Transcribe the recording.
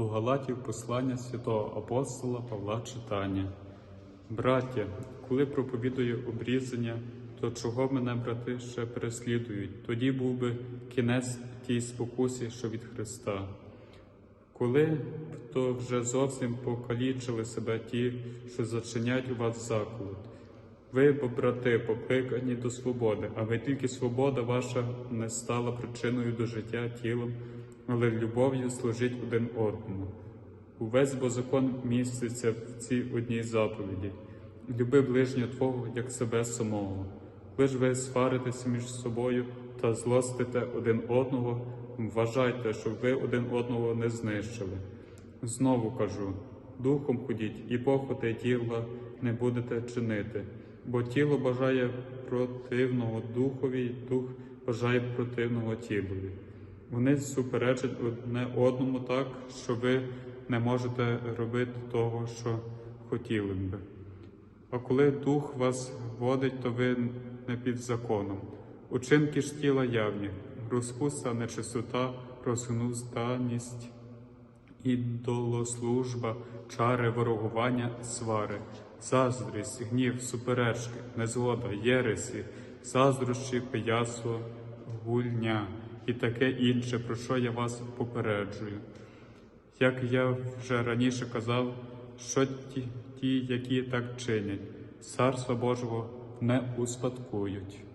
До Галатів послання святого апостола Павла читання. Браття, коли проповідую обрізання, то чого мене брати ще переслідують? Тоді був би кінець тій спокусі, що від Христа. Коли б то вже зовсім покалічили себе ті, що зачинять у вас заклад. Ви, бо брати, покликані до свободи, але тільки свобода ваша не стала причиною до життя тілом, але любов'ю служіть один одному. Увесь бо закон міститься в цій одній заповіді. Люби ближнього Твого, як себе самого. Ви ж ви сваритеся між собою та злостите один одного, вважайте, щоб ви один одного не знищили. Знову кажу: духом ходіть і похоти тіла не будете чинити, бо тіло бажає противного духові, дух бажає противного тілові. Вони суперечать одне одному так, що ви не можете робити того, що хотіли б. А коли дух вас водить, то ви не під законом. Учинки ж тіла явні, розпуста, нечистота, розгнузданість, ідолослужба, чари, ворогування, свари, заздрість, гнів, суперечки, незгода, єресі, заздрощі, пияцтво, гульня і таке інше, про що я вас попереджую. Як я вже раніше казав, що ті, ті, які так чинять, царства Божого не успадкують.